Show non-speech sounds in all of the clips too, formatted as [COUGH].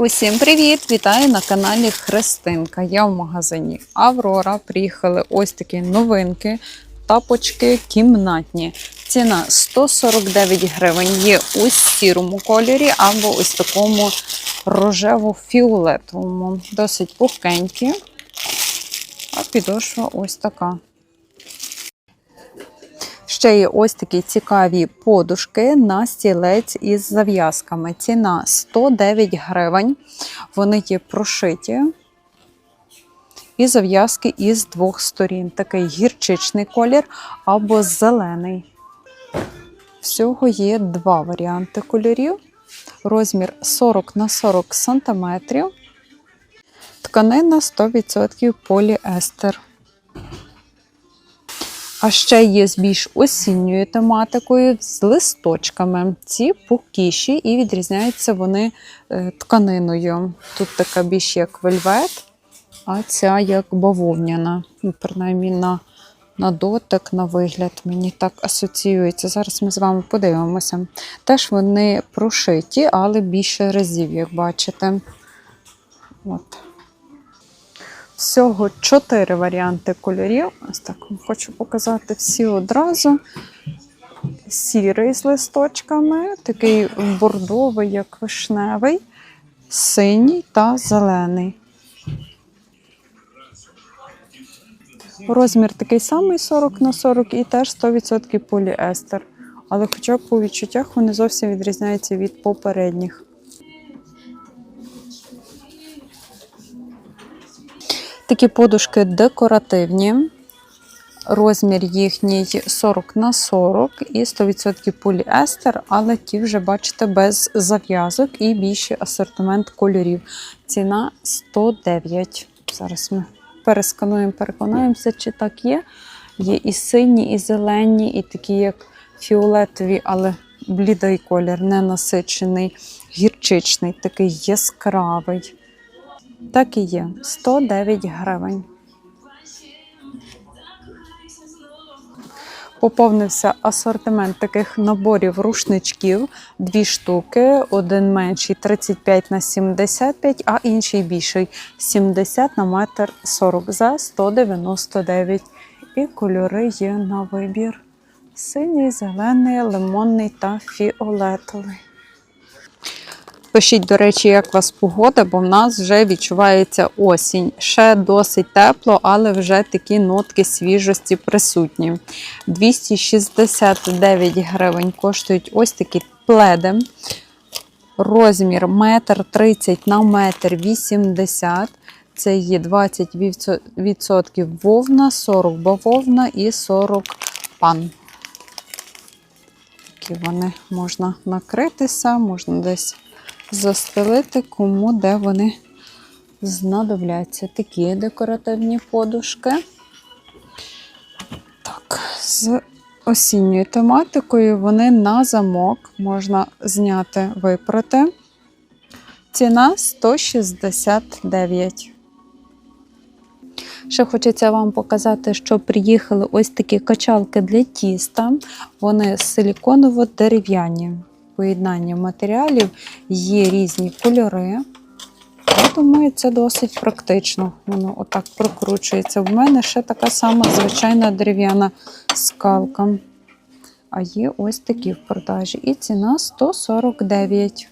Усім привіт! Вітаю на каналі Христинка. Я в магазині Аврора. Приїхали ось такі новинки, тапочки кімнатні. Ціна 149 гривень. Є у сірому кольорі або ось такому рожево-фіолетовому. Досить пухкенькі. А підошва ось така. Ще є ось такі цікаві подушки на стілець із зав'язками. Ціна 109 гривень. Вони є прошиті. І зав'язки із двох сторін. Такий гірчичний колір або зелений. Всього є два варіанти кольорів. Розмір 40 на 40 см. Тканина 100% поліестер. А ще є з більш осінньою тематикою з листочками. Ці пухкіші і відрізняються вони е, тканиною. Тут така більш як вельвет, а ця як бавовняна. Ну, Принаймні на, на дотик, на вигляд мені так асоціюється. Зараз ми з вами подивимося. Теж вони прошиті, але більше разів, як бачите. От. Всього чотири варіанти кольорів. Ось так хочу показати всі одразу. Сірий з листочками, такий бордовий, як вишневий, синій та зелений. Розмір такий самий 40 на 40 і теж 100% поліестер. Але хоча б по відчуттях вони зовсім відрізняються від попередніх. Такі подушки декоративні. Розмір їхній 40 на 40 і 100% поліестер, але ті вже, бачите, без зав'язок і більший асортимент кольорів. Ціна 109. Зараз ми перескануємо, переконаємося, чи так є. Є і сині, і зелені, і такі, як фіолетові, але блідий колір, ненасичений, гірчичний, такий яскравий. Так і є. 109 гривень. Поповнився асортимент таких наборів рушничків. Дві штуки, один менший 35 на 75, а інший більший 70 на метр 40 за 199. І кольори є на вибір: синій, зелений, лимонний та фіолетовий. Пишіть, до речі, як у вас погода, бо в нас вже відчувається осінь. Ще досить тепло, але вже такі нотки свіжості присутні. 269 гривень коштують ось такі пледи. Розмір 1,30 на 1,80 м. Це є 20% вовна, 40 бавовна і 40 пан. Такі вони можна накритися, можна десь застелити, кому де вони знадобляться. Такі декоративні подушки. Так, з осінньою тематикою вони на замок можна зняти, випрати. Ціна 169. Ще хочеться вам показати, що приїхали ось такі качалки для тіста. Вони силіконово-дерев'яні поєднання матеріалів, є різні кольори. Я думаю, це досить практично. Воно отак прокручується. В мене ще така сама звичайна дерев'яна скалка. А є ось такі в продажі. І ціна 149.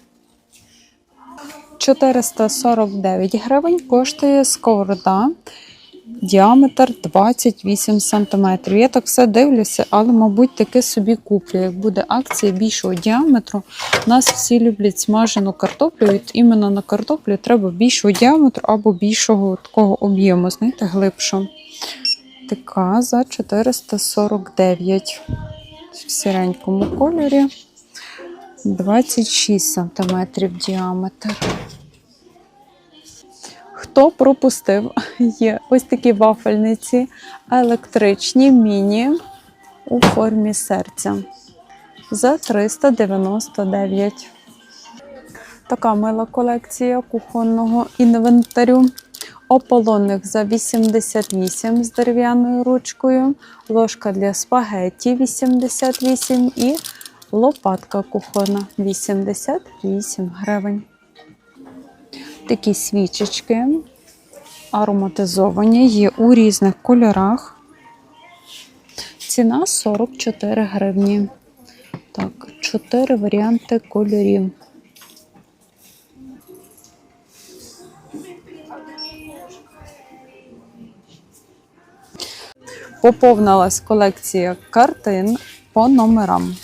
449 гривень коштує сковорода. Діаметр 28 см. Я так все дивлюся, але, мабуть, таки собі куплю. Як буде акція більшого діаметру, нас всі люблять смажену картоплю. От іменно на картоплю треба більшого діаметру або більшого такого об'єму, знаєте, глибшого. Така за 449 в сіренькому кольорі. 26 см діаметр. Хто пропустив, [LAUGHS] є ось такі вафельниці електричні міні у формі серця за 399. Така мила колекція кухонного інвентарю. Ополонник за 88 з дерев'яною ручкою, ложка для спагетті 88 і лопатка кухонна 88 гривень. Такі свічечки ароматизовані, є у різних кольорах. Ціна 44 гривні. Так, 4 варіанти кольорів. Поповнилась колекція картин по номерам.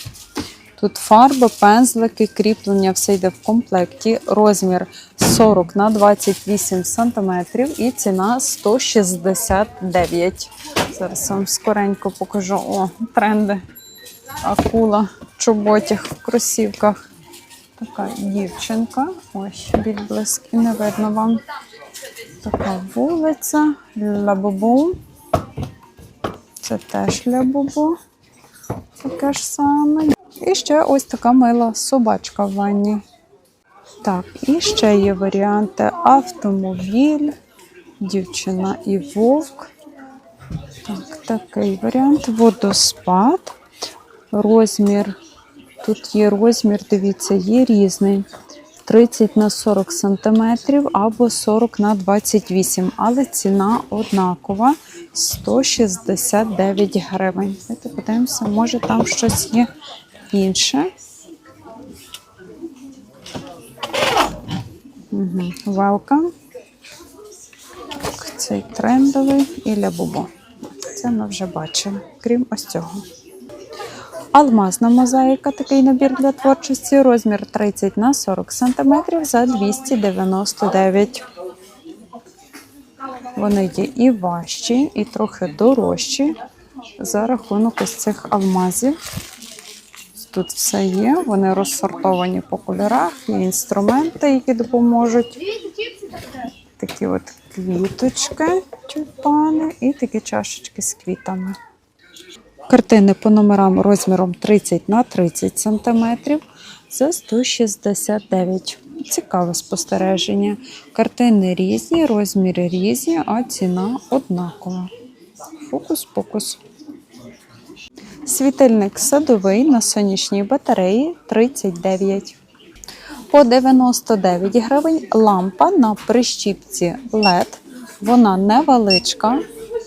Тут фарби, пензлики, кріплення, все йде в комплекті. Розмір 40 на 28 см і ціна 169. Зараз вам скоренько покажу. О, тренди. Акула в чоботях, в кросівках. Така дівчинка. Ось відблиск і не видно вам. Така вулиця, Лабобу. Це теж Лабобу. Таке ж саме. І ще ось така мила собачка в ванні. Так, і ще є варіанти автомобіль, дівчина і вовк. Так, такий варіант. Водоспад. Розмір. Тут є розмір, дивіться, є різний. 30 на 40 сантиметрів або 40 на 28, але ціна однакова 169 гривень. Давайте подивимося, може там щось є інше. Угу. Welcome. Цей трендовий і лябубо. Це ми вже бачили, крім ось цього. Алмазна мозаїка, такий набір для творчості, розмір 30 на 40 см за 299. Вони є і важчі, і трохи дорожчі за рахунок ось цих алмазів. Тут все є, вони розсортовані по кольорах, є інструменти, які допоможуть. Такі от квіточки, тюльпани і такі чашечки з квітами. Картини по номерам розміром 30 на 30 см за 169. Цікаве спостереження. Картини різні, розміри різні, а ціна однакова. Фокус-покус. Світильник садовий на сонячній батареї 39. По 99 гривень лампа на прищіпці LED. Вона невеличка,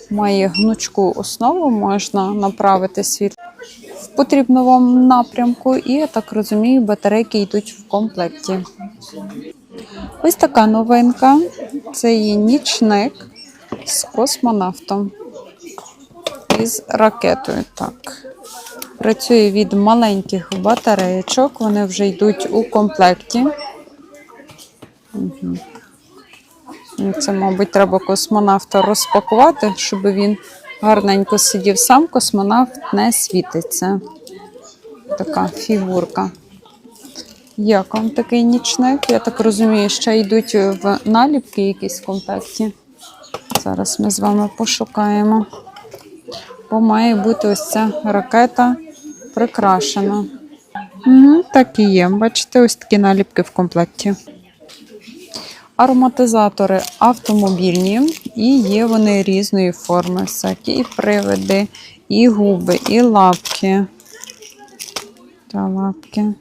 має гнучку основу, можна направити світло в потрібному напрямку. І, я так розумію, батарейки йдуть в комплекті. Ось така новинка. Це є нічник з космонавтом. Із ракетою. Так. Працює від маленьких батареєчок, вони вже йдуть у комплекті. Угу. Це, мабуть, треба космонавта розпакувати, щоб він гарненько сидів. Сам космонавт не світиться. Така фігурка. Як вам такий нічник? Я так розумію, ще йдуть в наліпки якісь в комплекті. Зараз ми з вами пошукаємо. Бо має бути ось ця ракета прикрашена. Угу, так і є. Бачите, ось такі наліпки в комплекті. Ароматизатори автомобільні, і є вони різної форми. Всякі і привиди, і губи, і лапки. Та лапки.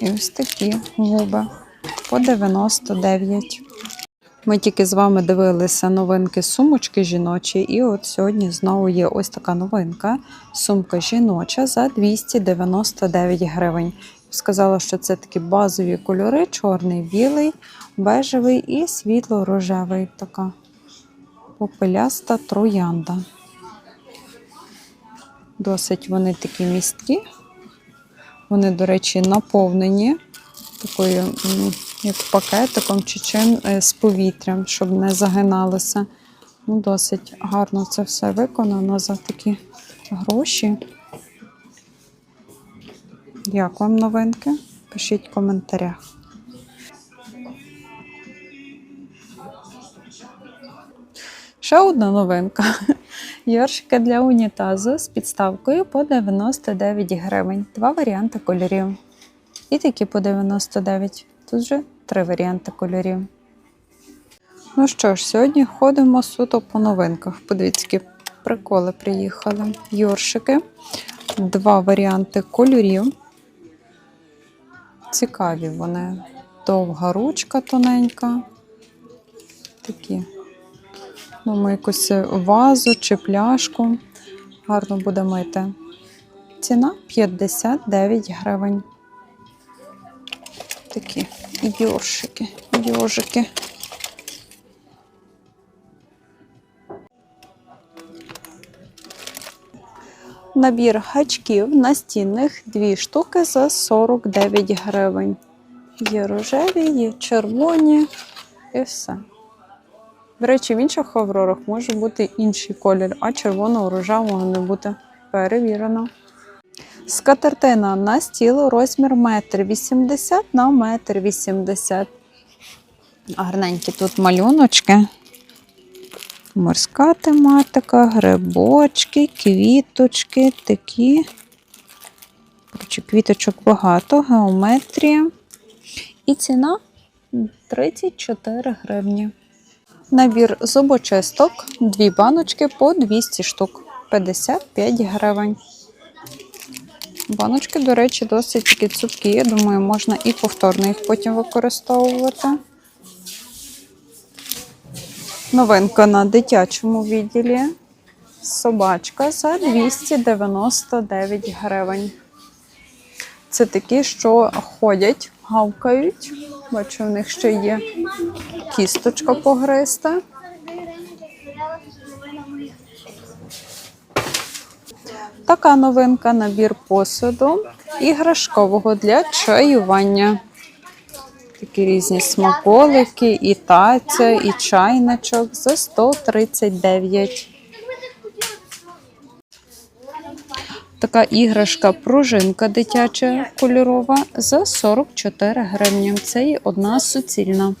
І ось такі губи по 99. Ми тільки з вами дивилися новинки сумочки жіночі, і от сьогодні знову є ось така новинка. Сумка жіноча за 299 гривень. Сказала, що це такі базові кольори: чорний, білий, бежевий і світло-рожевий. Така попеляста троянда. Досить вони такі місткі. Вони, до речі, наповнені такою, як пакетиком чи чим е, з повітрям, щоб не загиналося. Ну, Досить гарно це все виконано за такі гроші. Як вам новинки? Пишіть в коментарях. Ще одна новинка. [LAUGHS] Йоршики для унітазу з підставкою по 99 гривень. Два варіанти кольорів. І такі по 99. Тут вже три варіанти кольорів. Ну що ж, сьогодні ходимо суто по новинках. Подивіться, які приколи приїхали. Йоршики. Два варіанти кольорів. Цікаві вони. довга ручка тоненька. Такі. Думаю, якусь вазу чи пляшку. Гарно буде мити. Ціна 59 гривень. Такі йоршики, йожики. Набір гачків настінних дві штуки за 49 гривень. Є рожеві, є червоні і все. До речі, в інших аврорах може бути інший колір, а червоного рожевого не бути. Перевірено. Скатертина на стіл розмір 1,80 м на 1,80 м. Гарненькі тут малюночки. Морська тематика, грибочки, квіточки, такі. Квіточок багато, геометрія. І ціна 34 гривні. Набір зубочисток, дві баночки по 200 штук, 55 гривень. Баночки, до речі, досить такі цупкі. Я думаю, можна і повторно їх потім використовувати. Новинка на дитячому відділі. Собачка за 299 гривень. Це такі, що ходять, гавкають. Бачу, в них ще є кісточка погриста. Така новинка набір посуду іграшкового для чаювання. Такі різні смаколики, і таця, і чайничок за 139. Така іграшка пружинка дитяча кольорова за 44 гривні. Це є одна суцільна.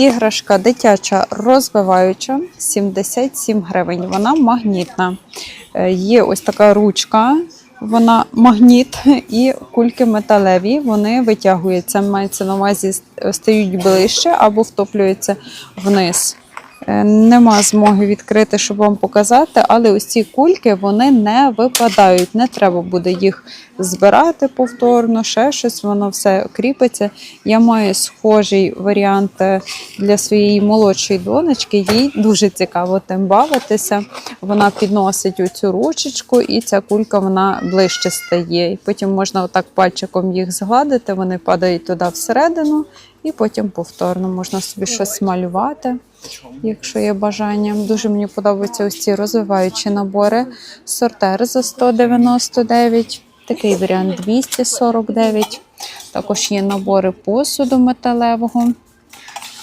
Іграшка дитяча розвиваюча 77 гривень. Вона магнітна. Е, Є ось така ручка, вона магніт і кульки металеві, вони витягуються. Мається на увазі стають ближче або втоплюються вниз. Е, Нема змоги відкрити, щоб вам показати, але ось ці кульки вони не випадають. Не треба буде їх збирати повторно, ще щось, воно все кріпиться. Я маю схожий варіант е, для своєї молодшої донечки. Їй дуже цікаво тим бавитися. Вона підносить оцю ручечку, і ця кулька вона ближче стає. І потім можна отак пальчиком їх згладити, вони падають туди всередину, і потім повторно можна собі щось малювати якщо є бажання. Дуже мені подобаються ось ці розвиваючі набори. Сортер за 199, такий варіант 249. Також є набори посуду металевого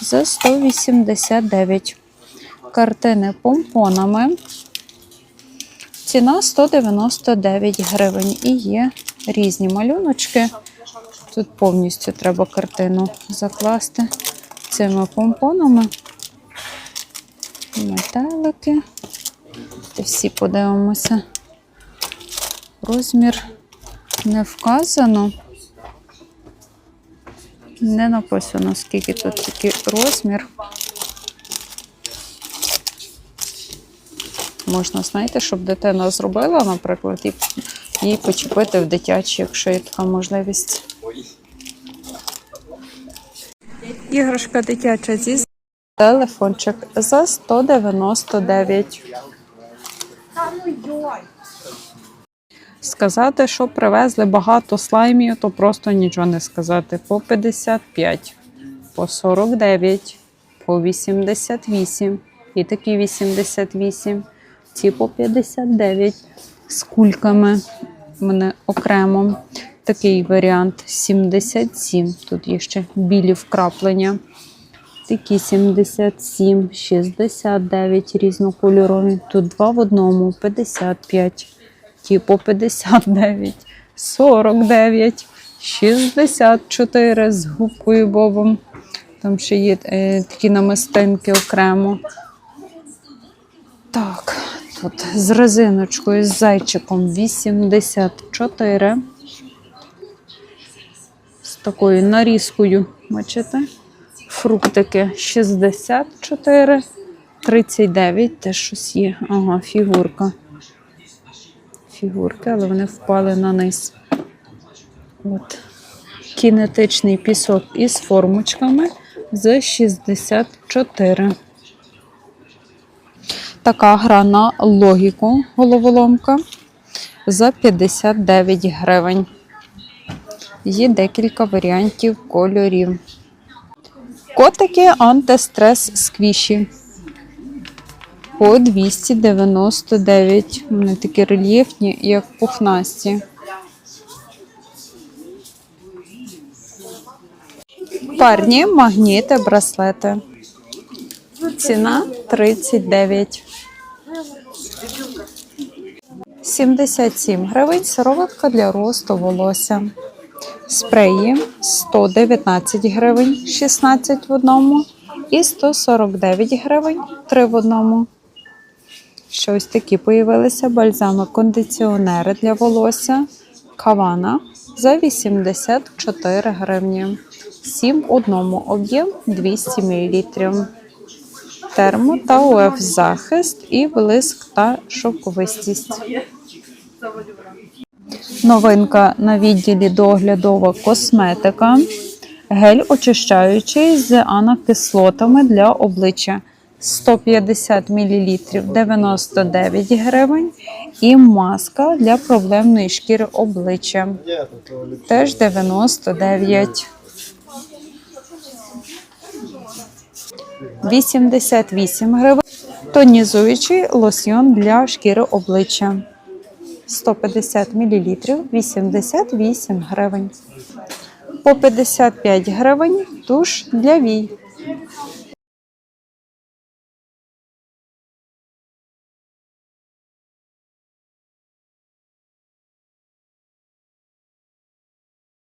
за 189. Картини помпонами. Ціна 199 гривень. І є різні малюночки. Тут повністю треба картину закласти цими помпонами метелики. Та Всі подивимося. Розмір не вказано. Не написано, скільки тут такий розмір. Можна, знаєте, щоб дитина зробила, наприклад, і їй почепити в дитячі, якщо є така можливість. Іграшка дитяча зі Телефончик за 199. Сказати, що привезли багато слаймів, то просто нічого не сказати. По 55, по 49, по 88 і такі 88, ці по 59 з кульками. Мене окремо такий варіант 77. Тут є ще білі вкраплення. Такі 77, 69 різнокольорові. Тут два в одному, 55, ті по 59, 49, 64 з губкою бобом. Там ще є е, такі намистинки окремо. Так, тут з резиночкою, з зайчиком 84. З такою нарізкою, бачите? Фруктики 64, 39, теж щось є. Ага, фігурка. Фігурки, але вони впали на низ. От. Кінетичний пісок із формочками за 64. Така гра на логіку головоломка за 59 гривень. Є декілька варіантів кольорів. Котики антистрес сквіші. По 299. Вони такі рельєфні, як пухнасті. Парні магніти, браслети. Ціна 39. 77 гривень сироватка для росту волосся. Спреї 119 гривень, 16 в одному. І 149 гривень 3 в одному. Ще ось такі появилися бальзами кондиціонери для волосся. Кавана за 84 гривні. 7 в одному об'єм 200 мл. Термо та УФ захист і блиск та шовковистість. Новинка на відділі доглядова косметика. Гель очищаючий з анакислотами для обличчя 150 мл 99 гривень. І маска для проблемної шкіри обличчя теж 99. 88 гривень. Тонізуючий лосьйон для шкіри обличчя. 150 мл 88 гривень. По 55 гривень туш для вій.